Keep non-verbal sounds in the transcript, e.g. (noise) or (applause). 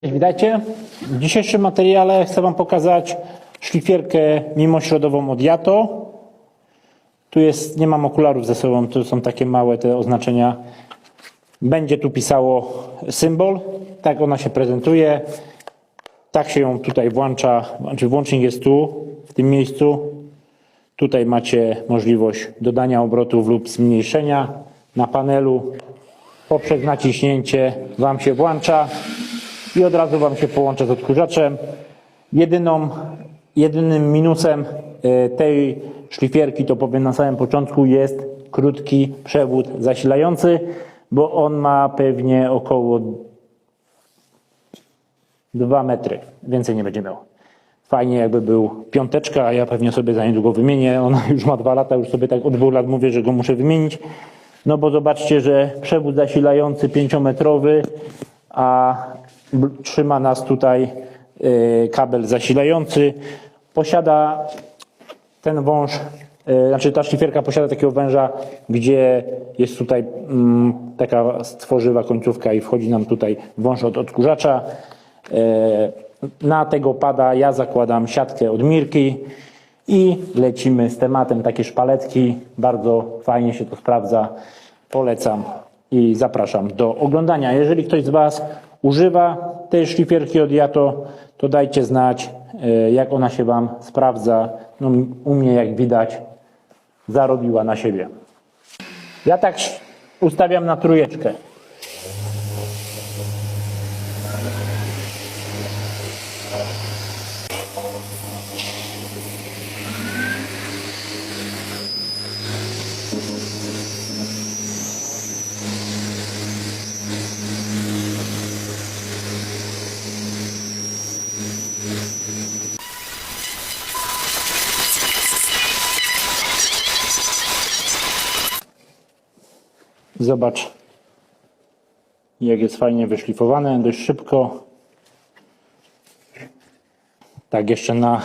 Cześć, Witajcie. W dzisiejszym materiale chcę Wam pokazać szlifierkę mimośrodową od Jato. Tu jest, nie mam okularów ze sobą, to są takie małe te oznaczenia. Będzie tu pisało symbol, tak ona się prezentuje. Tak się ją tutaj włącza, znaczy włącznik jest tu, w tym miejscu. Tutaj macie możliwość dodania obrotów lub zmniejszenia na panelu. Poprzez naciśnięcie Wam się włącza i od razu Wam się połącza z odkurzaczem. Jedyną, jedynym minusem e, tej szlifierki, to powiem na samym początku, jest krótki przewód zasilający, bo on ma pewnie około 2 metry. Więcej nie będzie miał. Fajnie jakby był piąteczka, a ja pewnie sobie za niedługo wymienię. Ona (laughs) już ma dwa lata, już sobie tak od dwóch lat mówię, że go muszę wymienić. No bo zobaczcie, że przewód zasilający pięciometrowy, a b- trzyma nas tutaj e, kabel zasilający. Posiada ten wąż, e, znaczy ta szlifierka posiada takiego węża, gdzie jest tutaj mm, taka stworzywa końcówka i wchodzi nam tutaj wąż od odkurzacza. E, Na tego pada ja zakładam siatkę od Mirki i lecimy z tematem. Takie szpaletki, bardzo fajnie się to sprawdza. Polecam i zapraszam do oglądania. Jeżeli ktoś z Was używa tej szlifierki od Jato, to dajcie znać, e, jak ona się Wam sprawdza. No, u mnie, jak widać, zarobiła na siebie. Ja tak ustawiam na trójeczkę. Zobacz, jak jest fajnie wyszlifowane, dość szybko. Tak, jeszcze na